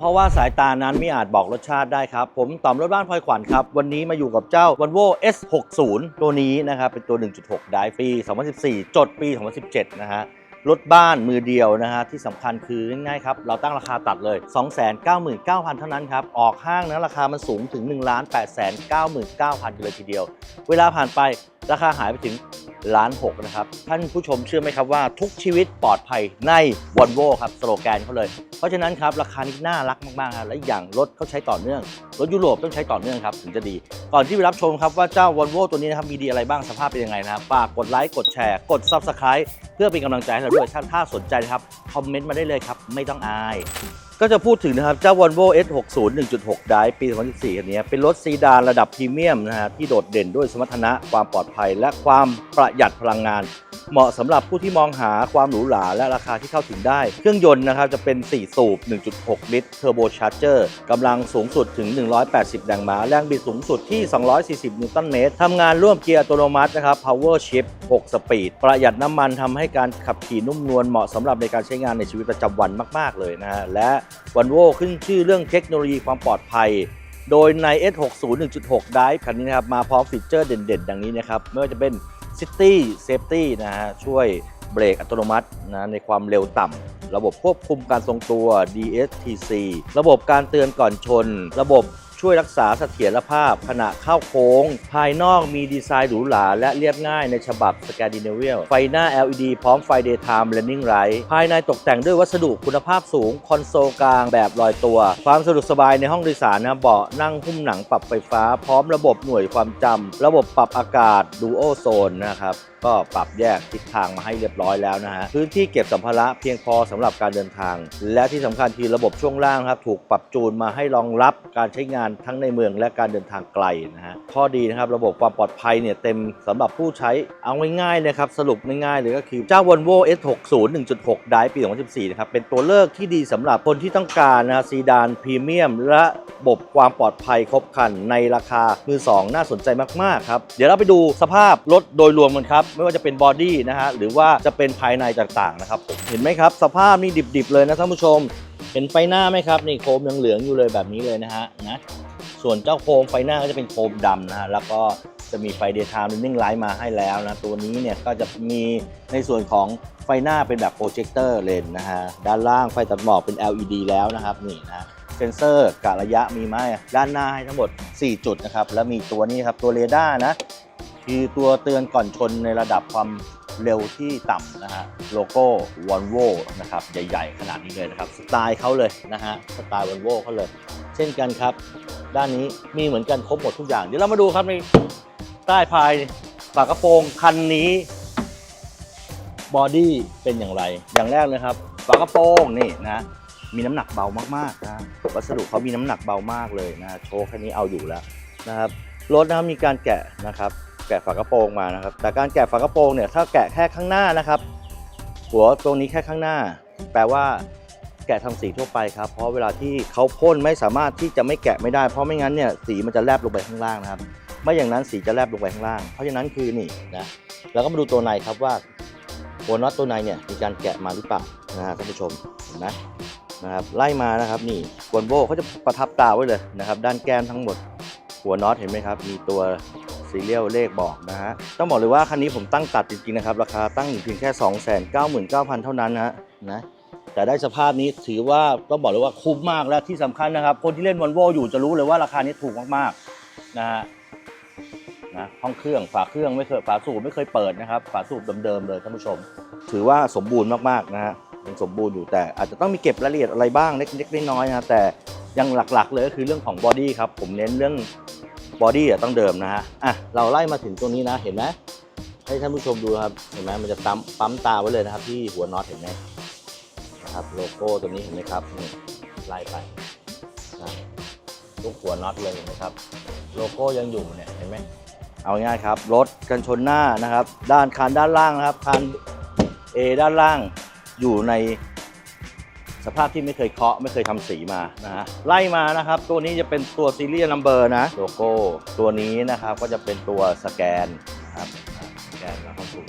เพราะว่าสายตานั้นไม่อาจบอกรสชาติได้ครับ ผมต่อมรถบ้านพลอยขวัญครับ วันนี้มาอยู่กับเจ้า Volvo S60 ตัวนี้นะครับ เป็นตัว 1.6 ได้ปี 2014 จดปี 2017 นะฮะรถบ้านมือเดียวนะฮะที่สำคัญคือง่ายๆครับ เราตั้งราคาตัดเลย 299,000 เท่านั้นครับ ออกห้างนะราคามันสูงถึง 1 8 9 9 0 0 0 กันเลยทีเดียว เวลาผ่านไปราคาหายไปถึงล้านหกนะครับ ท่านผู้ชมเชื่อไหมครับว่าทุกชีวิตปลอดภัยใน v o l v o ครับสโลแกนเขาเลย เพราะฉะนั้นครับ ราคานี้น่ารักมากๆครับและอย่างรถเขาใช้ต่อเนื่อง รถยุโรปต้องใช้ต่อเนื่องครับ ถึงจะดี ก่อนที่ไปรับชมครับว่าเจ้า v o l v o ตัวนี้นะครับ มีดีอะไรบ้างสภาพเป็นยังไงนะครับฝากกดไลค์กดแชร์ กด Subscribe เพื่อเป็นกำลังใจให้เราด้วยถ้าถ้าสนใจนะครับคอมเมนต์มาได้เลยครับไม่ต้องอาย ก็จะพูดถึงนะครับ เจ้า Volvo S60 1.6ได้ปี 2014คันนี้เป็นรถซีดานระดับพรีเมียมนะฮะที่โดดเด่นด้วยสมรรถนะความปลอดภัย และความประหยัดพลังงาน เหมาะสำหรับผู้ที่มองหาความหรูหราและราคาที่เข้าถึงได้ เครื่องยนต์นะครับจะเป็น 4 สูบ 1.6 ลิตรเทอร์โบชาร์เจอร์กำลังสูงสุดถึง 180 แรงม้า แรงบิดสูงสุดที่ 240 นิวตันเมตรทำงานร่วมเกียร์อัตโนมัตินะครับ Power Shift 6 สปีด ประหยัดน้ำมันทำให้การขับขี่นุ่มนวลเหมาะสำหรับในการใช้งานในชีวิตประจำวันมาก ๆ เลยนะฮะ และวันโวขึ้นชื่อเรื่องเทคโนโลยีความปลอดภัยโดยใน S60 1.6 Drive คันนี้นะครับมาพร้อมฟีเจอร์เด่นๆ ดังนี้นะครับไม่ว่าจะเป็น City Safety นะฮะช่วยเบรกอัตโนมัตินะในความเร็วต่ำ ระบบควบคุมการทรงตัว DSTC ระบบการเตือนก่อนชน ระบบ ช่วยรักษาเสถียรภาพขณะเข้าโค้ง ภายนอกมีดีไซน์หรูหราและเรียบง่ายในฉบับ s c a n d i n a v i a ไฟหน้า LED พร้อมไฟ Daytime Running Light ภายในตกแต่งด้วยวัสดุคุณภาพสูง คอนโซลกลางแบบลอยตัว ความสะดวกสบายในห้องโดยสารนะเบาะนั่งหุ้มหนังปรับไฟฟ้า พร้อมระบบหน่วยความจำระบบปรับอากาศ Duo Zone นะครับก็ปรับแยกทิศทางมาให้เรียบร้อยแล้วนะฮะพื้นที่เก็บสัมภาระเพียงพอสำหรับการเดินทาง และที่สำคัญคือระบบช่วงล่างครับถูกปรับจูนมาให้รองรับการใช้งานทั้งในเมืองและการเดินทางไกลนะฮะข้อดีนะครับระบบความปลอดภัยเนี่ยเต็มสำหรับผู้ใช้เอาง่ายๆนะครับสรุปง่ายๆเลยก็คือเจ้า Volvo S60 1.6 ได้ปี 2014 นะครับเป็นตัวเลือกที่ดีสำหรับคนที่ต้องการนะฮะซีดานพรีเมียม และระบบความปลอดภัยครบครันในราคามือสองน่าสนใจมากๆครับเดี๋ยวเราไปดูสภาพรถโดยรวมกันครับไม่ว่าจะเป็นบอดี้นะฮะหรือว่าจะเป็นภายในต่างๆนะครับผมเห็นไหมครับ สภาพนี่ดิบๆเลยนะท่านผู้ชม เห็นไฟหน้าไหมครับนี่โคมยังเหลืองอยู่เลยแบบนี้เลยนะฮะนะส่วนเจ้าโคมไฟหน้าก็จะเป็นโคมดำนะฮะแล้วก็จะมีไฟ daytime running light มาให้แล้วนะตัวนี้เนี่ยก็จะมีในส่วนของไฟหน้าเป็นแบบโปรเจคเตอร์เลนนะฮะด้านล่างไฟตัดหมอกเป็น LED แล้วนะครับนี่นะเซนเซอร์กะระยะมีไหมด้านหน้าให้ทั้งหมด 4 จุดนะครับ แล้วมีตัวนี้ครับตัวเรดาร์นะ คือตัวเตือนก่อนชนในระดับความเร็วที่ต่ำนะฮะโลโก้ v o l v o นะครับใหญ่ๆ ขนาดนี้เลยนะครับสไตล์เขาเลยนะฮะสไตล์ v o l v o เขาเลย เช่นกันครับ ด้านนี้มีเหมือนกันครบหมดทุกอย่าง เดี๋ยวเรามาดูครับในใต้ภายฝากระโปรงคันนี้บอดี้เป็นอย่างไร อย่างแรกเลยครับฝากระโปรงนี่นะมีน้ำหนักเบามากๆนะวัสดุเขามีน้ำหนักเบามากเลยนะโชว์แค่นี้เอาอยู่แล้วนะครับรถนะครับมีการแกะนะครับ แกะฝากระโปรงมานะครับ แต่การแกะฝากระโปรงเนี่ยถ้าแกะแค่ข้างหน้านะครับ หัวตรงนี้แค่ข้างหน้า แปลว่าแกะทำสีทั่วไปครับ เพราะเวลาที่เขาพ่นไม่สามารถที่จะไม่แกะไม่ได้ เพราะไม่งั้นเนี่ยสีมันจะแลบลงไปข้างล่างนะครับ ไม่อย่างนั้นสีจะแลบลงไปข้างล่าง เพราะฉะนั้นคือนี่นะ แล้วก็มาดูตัวในครับว่าหัวน็อตตัวในเนี่ยมีการแกะมาหรือเปล่านะฮะท่านผู้ชมเห็นไหมนะครับไล่มานะครับนี่วอลโวเขาจะประทับตาไว้เลยนะครับ ด้านแก้มทั้งหมด หัวน็อตเห็นไหมครับ มีตัว ซีเรียลเลขบอกนะฮะ ต้องบอกเลยว่าคันนี้ผมตั้งตัดจริงๆนะครับ ราคาตั้งอยู่เพียงแค่ 299,000 เท่านั้นนะฮะนะแต่ได้สภาพนี้ถือว่าต้องบอกเลยว่าคุ้มมากและที่สำคัญนะครับ คนที่เล่นวอลโวอยู่จะรู้เลยว่าราคานี้ถูกมากๆนะฮะนะห้องเครื่องฝาเครื่องไม่เคยฝาสูบไม่เคยเปิดนะครับ ฝาสูบเดิมๆเลยท่านผู้ชม ถือว่าสมบูรณ์มากๆนะฮะยังสมบูรณ์อยู่แต่อาจจะต้องมีเก็บรายละเอียดอะไรบ้างเล็กๆน้อยๆนะแต่ยังหลักๆเลยก็คือเรื่องของบอดี้ครับผมเน้นเรื่อง บอดี้ต้องเดิมนะฮะอะเราไล่มาถึงตรงนี้นะเห็นไหมให้ท่านผู้ชมดูครับเห็นไหมมันจะปั๊มปั๊มตาไว้เลยนะครับ ที่หัวน็อตเห็นไหมนะครับโลโก้ตัวนี้เห็นไหมครับนี่ไล่ไปนะทุกหัวน็อตเลยเห็นไหมครับ โลโก้ยังอยู่เนี่ยเห็นไหมเอาง่ายครับรถกันชนหน้านะครับ ด้านคานด้านล่างนะครับคาน A ด้านล่างอยู่ใน สภาพที่ไม่เคยเคาะไม่เคยทำสีมานะฮะไล่มานะครับ ตัวนี้จะเป็นตัวซีเรียลนัมเบอร์นะโลโก้ตัวนี้นะครับก็จะเป็นตัวสแกนนะครับสแกนแล้วเข้าสู่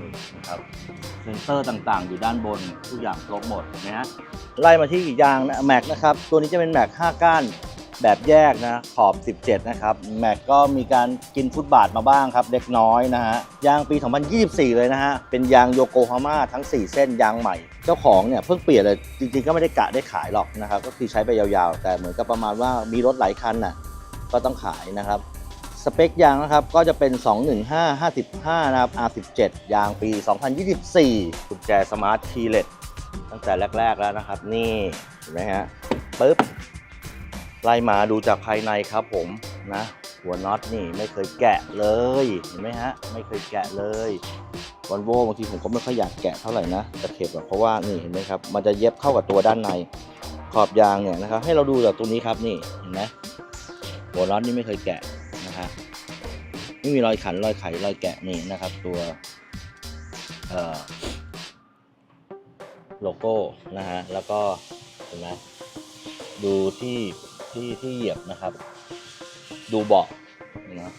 นี่นะครับเซนเซอร์ต่างๆ อยู่ด้านบนทุกอย่างครบหมดนะฮะไล่มาที่ยางนะแม็กนะครับ ตัวนี้จะเป็นแม็ก5ก้าน แบบแยกนะขอบ 17 นะครับแม็กก็มีการกินฟุตบาทมาบ้างครับเล็กน้อยนะฮะยางปี 2024 เลยนะฮะ เป็นยางโยโกฮาม่าทั้ง 4 เส้นยางใหม่ เจ้าของเนี่ยเพิ่งเปลี่ยนเลยจริงๆ ก็ไม่ได้กะได้ขายหรอกนะครับ ก็คือใช้ไปยาวๆ แต่เหมือนกับประมาณว่ามีรถหลายคันน่ะก็ต้องขายนะครับสเปคยางนะครับก็จะเป็น 215 55 นะครับ R17 ยางปี 2024 กุญแจสมาร์ทคีเลสตั้งแต่แรก ๆ แล้วนะครับ นี่เห็นไหมฮะปึ๊บ ไล่มาดูจากภายในครับผมนะ หัวน็อตนี่ไม่เคยแกะเลยเห็นไหมฮะ ไม่เคยแกะเลยวันโวบางทีผมก็ไม่ค่อยอยากแกะเท่าไหร่นะตะเข็บอะเพราะว่านี่เห็นไหมครับมันจะเย็บเข้ากับตัวด้านในขอบยางเนี่ยนะครับ ให้เราดูจากตรงนี้ครับนี่เห็นไหมหัวน็อตนี่ไม่เคยแกะนะฮะไม่มีรอยขันรอยไขรอยแกะนี่นะครับ ตัวโลโก้นะฮะแล้วก็เห็นไหมดูที่ ที่ที่เหยียบนะครับ ดูเบาะนะ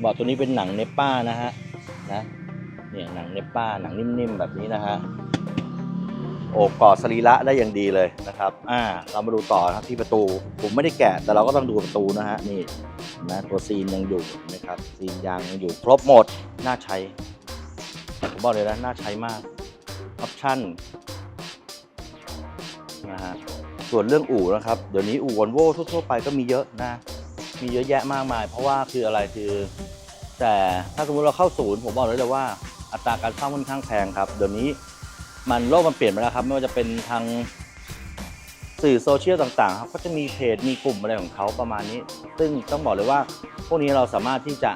เบาะตัวนี้เป็นหนังเนป้านะฮะนะเนี่ยหนังเนป้าหนังนิ่มๆแบบนี้นะฮะโอบกอดสรีระได้อย่างดีเลยนะครับอ่าเรามาดูต่อนะครับที่ประตู ผมไม่ได้แกะแต่เราก็ต้องดูประตูนะฮะนี่เห็นะตัวซีนยังอยู่นะครับซีนยางยังอยู่ครบหมดน่าใช้ผมบอกเลยนะน่าใช้มากออปชั่นนะฮะ ส่วนเรื่องอู่นะครับ เดี๋ยวนี้อู่วอลโว่ทั่วๆไปก็มีเยอะนะ มีเยอะแยะมากมาย เพราะว่าคืออะไรคือ แต่ถ้าสมมติเราเข้าศูนย์ผมบอกเลยเลยว่าอัตราการซ่อมค่อนข้างแพงครับ เดี๋ยวนี้มันโลกมันเปลี่ยนไปแล้วครับ ไม่ว่าจะเป็นทางสื่อโซเชียลต่างๆครับก็จะมีเพจมีกลุ่มอะไรของเขาประมาณนี้ ซึ่งต้องบอกเลยว่า พวกนี้เราสามารถที่จะ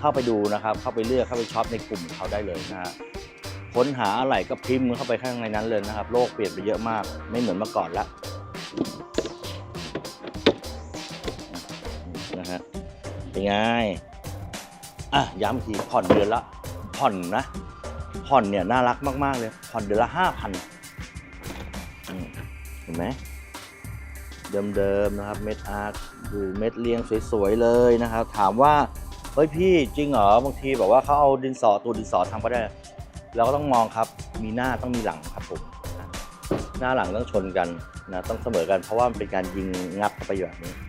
เข้าไปดูนะครับ เข้าไปเลือกเข้าไปช็อปในกลุ่มเขาได้เลยนะฮะค้นหาอะไรก็พิมพ์เข้าไปข้างในนั้นเลยนะครับ โลกเปลี่ยนไปเยอะมาก ไม่เหมือนเมื่อก่อนละ เป็นไง อะ ย้ำทีผ่อนเดือนละผ่อนนะ ผ่อนเนี่ยน่ารักมาก ๆ เลย ผ่อนเดือนละห้าพันเห็นไหม เดิม ๆ นะครับ เม็ดอาร์ตดูเม็ดเรียงสวย ๆ เลยนะครับ ถามว่า เฮ้ยพี่จริงเหรอ บางทีแบบว่าเขาเอาดินสอตัวดินสอทำก็ได้ เราก็ต้องมองครับ มีหน้าต้องมีหลังครับผมหน้าหลังต้องชนกันนะต้องเสมอกันเพราะว่ามันเป็นการยิงงับเข้าไปแบบนี้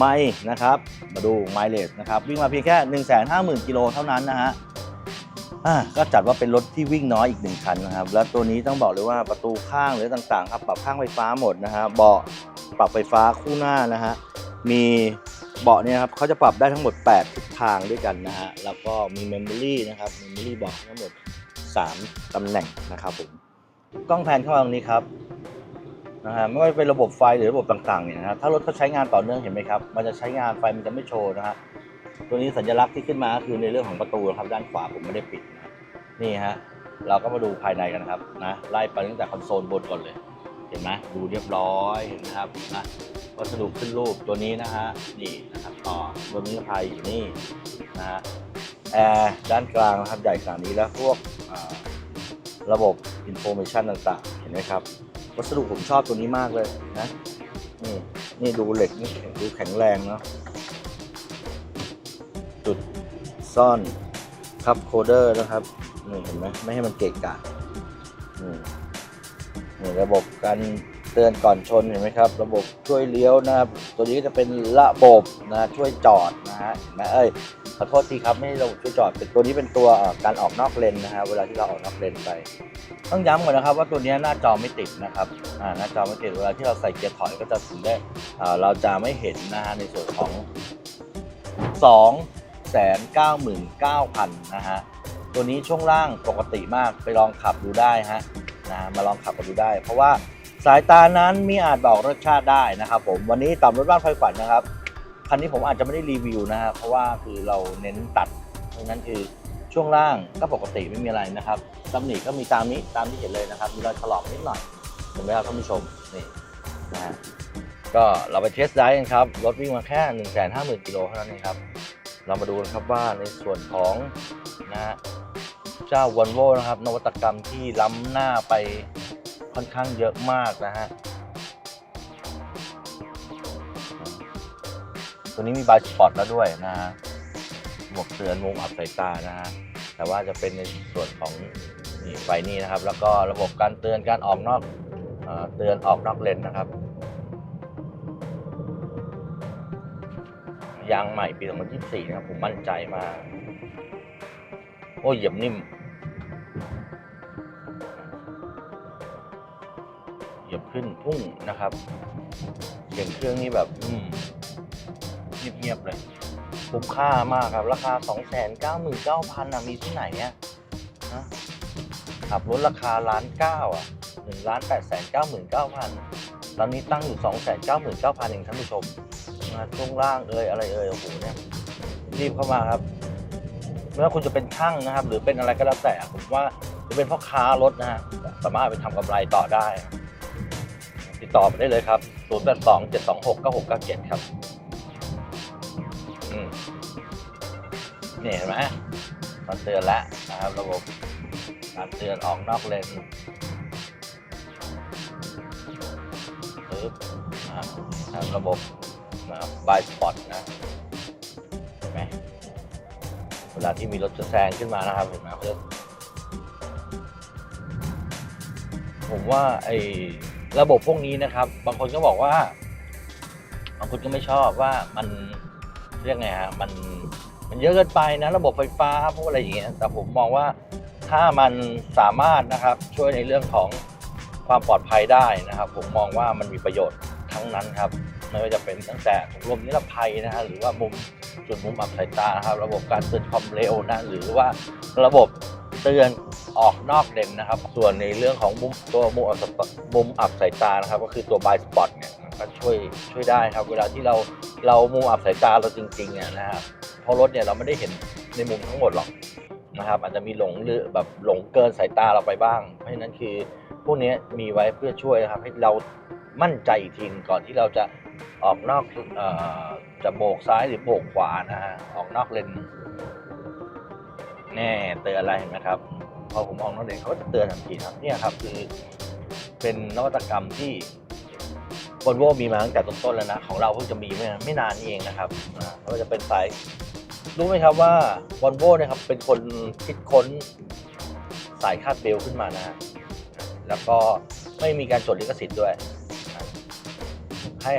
ไม่นะครับ มาดูไมล์เลสนะครับ วิ่งมาเพียงแค่ 1 5 0 0 0 0 กิโลเท่านั้นนะฮะอ่าก็จัดว่าเป็นรถที่วิ่งน้อยอีกหนึ่งคันนะครับ แล้วตัวนี้ต้องบอกเลยว่าประตูข้างหรือต่างๆครับปรับข้างไฟฟ้าหมดนะฮะเบาะปรับไฟฟ้าคู่หน้านะฮะมีเบาะเนี่ยครับเขาจะปรับได้ทั้งหมด 8 ทิศทางด้วยกันนะฮะแล้วก็มีเมมโมรี่นะครับเมมโมรี่เบาะทั้งหมด 3 ตำแหน่งนะครับผมกล้องแพนเข้ามาตรงนี้ครับ นะฮะไม่ว่าจะเป็นระบบไฟหรือระบบต่างๆเนี่ยนะฮะถ้ารถเขาใช้งานต่อเนื่องเห็นไหมครับมันจะใช้งานไฟมันจะไม่โชว์นะฮะตัวนี้สัญลักษณ์ที่ขึ้นมาก็คือในเรื่องของประตูนะครับด้านขวาผมไม่ได้ปิดนะนี่ฮะเราก็มาดูภายในกันนะครับนะไล่ไปตั้งแต่คอนโซลบนก่อนเลย เห็นไหมดูเรียบร้อยเห็นนะครับนะวัสดุขึ้นรูปตัวนี้นะฮะนี่นะครับต่อบนนี้ภายอยู่นี่นะฮะแอร์ด้านกลางนะครับใหญ่ขนาดนี้แล้วพวกระบบอินโฟ a t ชันต่างๆ เห็นไหมครับ วัสดุผมชอบตัวนี้มากเลยนะ นี่นี่ดูเหล็กนี่ดูแข็งแรงเนาะจุดซ่อนคับโคเดอร์นะครับนี่เห็นไหมไม่ให้มันเกะกะนี่นี่ระบบการเตือนก่อนชนเห็นไหมครับ ระบบช่วยเลี้ยวนะครับ ตัวนี้จะเป็นระบบนะช่วยจอดนะฮะเห็นไหมเอ้ย ขอโทษทีครับไม่ใช่ระบบช่วยจอดเป็นตัวนี้เป็นตัวการออกนอกเลนนะฮะเวลาที่เราออกนอกเลนไป ต้องย้ำก่อนนะครับว่าตัวนี้หน้าจอไม่ติดนะครับอ่าหน้าจอไม่ติดเวลาที่เราใส่เกียร์ถอยก็จะถึงได้อ่าเราจะไม่เห็นนะฮะในส่วนของ2 9 9 0 0 0นะฮะตัวนี้ช่วงล่างปกติมากไปลองขับดูได้ฮะนะมาลองขับกันดูได้ เพราะว่าสายตานั้นมีอาจบอกรสชาติได้นะครับผมวันนี้ต่อมรถบ้านไฟขวัญนะครับ คันนี้ผมอาจจะไม่ได้รีวิวนะฮะเพราะว่าคือเราเน้นตัดเพราะนั้นคือช่วงล่างก็ปกติไม่มีอะไรนะครับตำหนิก็มีตามนี้ตามที่เห็นเลยนะครับ มีรอยถลอกนิดหน่อยเห็นไหมครับท่านผู้ชมนี่นะฮะก็เราไปเทสไดรฟ์กันครับรถวิ่งมาแค่ 1 5 0 0 0 0กิโลเท่านั้นเองครับ เรามาดูกันครับว่าในส่วนของนะฮะเจ้า v o l v o นะครับ นวัตกรรมที่ล้ำหน้าไปค่อนข้างเยอะมากนะฮะ ตัวนี้มีบายสปอตแล้วด้วยนะฮะหมวกเตือนมุมอับสายตานะฮะแต่ว่าจะเป็นในส่วนของนี่ไฟนี่นะครับ แล้วก็ระบบการเตือนการออกนอกเอเตือนออกนอกเลนนะครับยางใหม่ปี 2024 นะครับ ผมมั่นใจมาก โอ้ยเหยียบนิ่ม เหยียบขึ้นพุ่งนะครับ เสียงเครื่องนี่แบบ อืม เงียบๆเลย คุ้มค่ามากครับ ราคา 299,000อะมีที่ไหนเนี่ยนะขับรถราคาล้านเก้าอะ1ล้าน8แสน99,000ตอนนี้ตั้งอยู่299,000เองท่านผู้ชมนะช่วงล่างเอ่ยอะไรเอ่ยโอ้โหเนี่ยรีบเข้ามาครับไม่ว่าคุณจะเป็นช่างนะครับ หรือเป็นอะไรก็แล้วแต่ผมว่าจะเป็นพ่อค้ารถนะฮะสามารถไปทำกำไรต่อได้ ติดต่อไปได้เลยครับ 0 8 2 7 2 6 9 6 9 7 ครับ นี่เห็นไหมมันเตือนแล้วนะครับระบบการเตือนออกนอกเลนปึ๊บนะครับระบบนะครับบายสปอตนะเห็นไหมเวลาที่มีรถจะแซงขึ้นมานะครับเห็นไหมเพื่อนผมว่าไอ้ระบบพวกนี้นะครับ บางคนก็บอกว่าบางคนก็ไม่ชอบว่ามันเรียกไงฮะมัน มันเยอะเกินไปนะระบบไฟฟ้าพวกอะไรอย่างเงี้ยแต่ผมมองว่าถ้ามันสามารถนะครับช่วยในเรื่องของความปลอดภัยได้นะครับ ผมมองว่ามันมีประโยชน์ทั้งนั้นครับไม่ว่าจะเป็นตั้งแต่ถุงลมนิรภัยนะฮะหรือว่ามุมจุดมุมอับสายตาครับ ระบบการเตือนความเร็วนะหรือว่าระบบเตือนออกนอกเลนนะครับ ส่วนในเรื่องของมุมตัวมุมอับสายมุมอับสายตานะครับ ก็คือตัวบายสปอตเนี่ยก็ช่วยช่วยได้ครับ เวลาที่เราเรามุมอับสายตาเราจริงๆเนี่ยนะครับ เพราะรถเนี่ยเราไม่ได้เห็นในมุมทั้งหมดหรอกนะครับ อาจจะมีหลงหรือแบบหลงเกินสายตาเราไปบ้าง เพราะฉะนั้นคือพวกนี้มีไว้เพื่อช่วยนะครับ ให้เรามั่นใจอีกทีก่อนที่เราจะออกนอกออจะโบกซ้ายหรือโบกขวานะฮะออกนอกเลนแน่เตือนอะไรเห็นไหมครับ พอผมออกนอกเลนเขาจะเตือนทันทีครับเนี่ยครับคือเป็นนวัตกรรมที่วอลโวมีมาตั้งแต่ต้นๆแล้วนะ ของเราเพิ่งจะมีไม่ไม่นานนี่เองนะครับอ่าไม่ว่าจะเป็นสาย รู้ไหมครับว่าวอลโวเนี่ยครับเป็นคนคิดค้นสายคาดเบลขึ้นมานะ แล้วก็ไม่มีการจดลิขสิทธิ์ด้วย ให้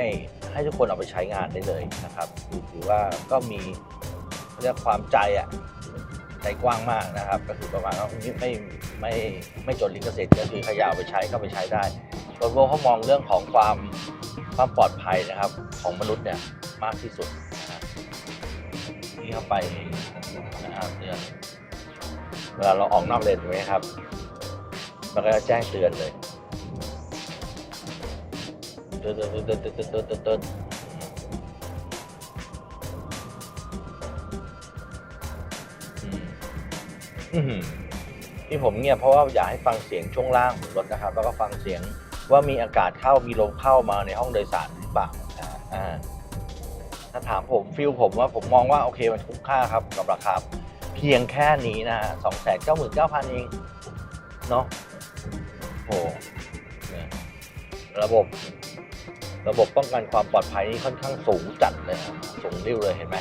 ให้ทุกคนเอาไปใช้งานได้เลยนะครับถือว่าก็มีเรียกความใจอะใจกว้างมากนะครับ ก็คือประมาณว่าไม่ไม่ไม่ไม่จดลิขสิทธิ์ก็คือใครอยากเอาไปใช้ก็ไปใช้ได้รถโวเขามองเรื่องของความความปลอดภัยนะครับของมนุษย์เนี่ยมากที่สุด นี้เข้าไปนะครับเตือนเวลาเราออกนอกเลนถูกไหมครับมันก็จะแจ้งเตือนเลยตือตือตือตือตือตือนตืที่ผมเงียบเพราะว่าอยากให้ฟังเสียงช่วงล่างของรถนะครับ แล้วก็ฟังเสียงว่ามีอากาศเข้ามีลมเข้ามาในห้องโดยสารหรือเปล่าอ่า ถ้าถามผมฟิลผมว่าผมมองว่าโอเคมันคุ้มค่าครับกับราคาเพียงแค่นี้นะฮะสองแสนเก้าหมื่นเก้าพันเองเนาะโอ้เนี่ยระบบ ระบบป้องกันความปลอดภัยนี่ค่อนข้างสูงจัดเลยนะสูงริ้วเลยเห็นไหม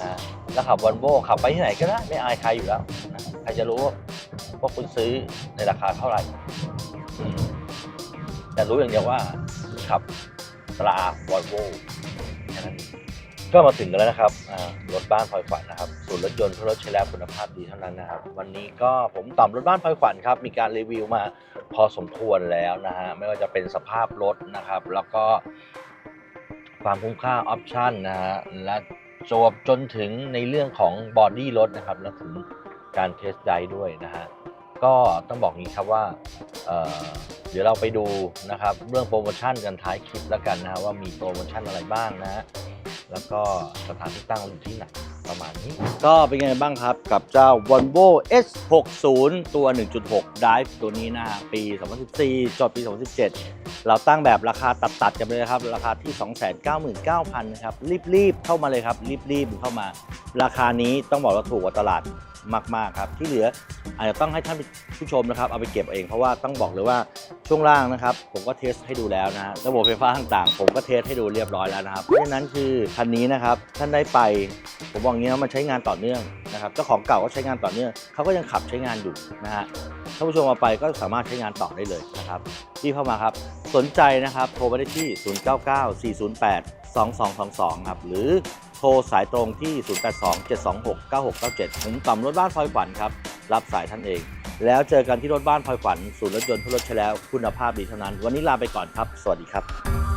นะแล้วขับวอลโวขับไปที่ไหนก็ได้ไม่อายใครอยู่แล้วนะใครจะรู้ว่าคุณซื้อในราคาเท่าไหร่ แต่รู้อย่างเดียวว่าขับตราวันเอง ก็มาถึงกันแล้วนะครับรถบ้านพลอยขวัญนะครับศูนรถยนต์เพื่อรถใช้แล้วคุณภาพดีเท่านั้นนะครับ วันนี้ก็ผมต่อมรถบ้านพลอยขวัญครับ มีการรีวิวมาพอสมควรแล้วนะฮะ ไม่ว่าจะเป็นสภาพรถนะครับ แล้วก็ความคุ้มค่าออปชันนะฮะ และจบจนถึงในเรื่องของบอดี้รถนะครับ และถึงการเทสไดด้วยนะฮะ ก็ต้องบอกงี้ครับว่าเเดี๋ยวเราไปดูนะครับเรื่องโปรโมชั่นกันท้ายคลิปแล้วกันนะว่ามีโปรโมชั่นอะไรบ้างนะแล้วก็สถานที่ตั้งอยู่ที่ไหนประมาณนี้ ก็เป็นไงบ้างครับกับเจ้า Volvo S60 ตัว 1.6 Drive ตัวนี้นะปี 2014 จบปี 2017 เราตั้งแบบราคาตัดๆกันไปเลยครับ ราคาที่ 299,000นะครับ รีบๆ เข้ามาเลยครับ รีบๆ เข้ามา ราคานี้ต้องบอกว่าถูกกว่าตลาด มากๆครับที่เหลืออาจจะต้องให้ท่านผู้ชมนะครับเอาไปเก็บเองเพราะว่าต้องบอกเลยว่าช่วงล่างนะครับ ผมก็เทสให้ดูแล้วนะฮะระบบไฟฟ้าต่างๆ ผมก็เทสให้ดูเรียบร้อยแล้วนะครับเพราะฉะนั้นคือคันนี้นะครับท่านได้ไป ผมบอกงี้นะมันใช้งานต่อเนื่องนะครับเจ้าของเก่าก็ใช้งานต่อเนื่องเขาก็ยังขับใช้งานอยู่นะฮะท่านผู้ชมเอาไปก็สามารถใช้งานต่อได้เลยนะครับที่เข้ามาครับ สนใจนะครับโทรไปได้ที่ 0994082222 ครับหรือ โทรสายตรงที่ 0827269697 ผมต่ำรถบ้านพลอยขวัญครับ รับสายท่านเอง แล้วเจอกันที่รถบ้านพลอยขวัญศูนย์รถยนต์ทุรถใช้แล้วคุณภาพดีเท่านั้น วันนี้ลาไปก่อนครับ สวัสดีครับ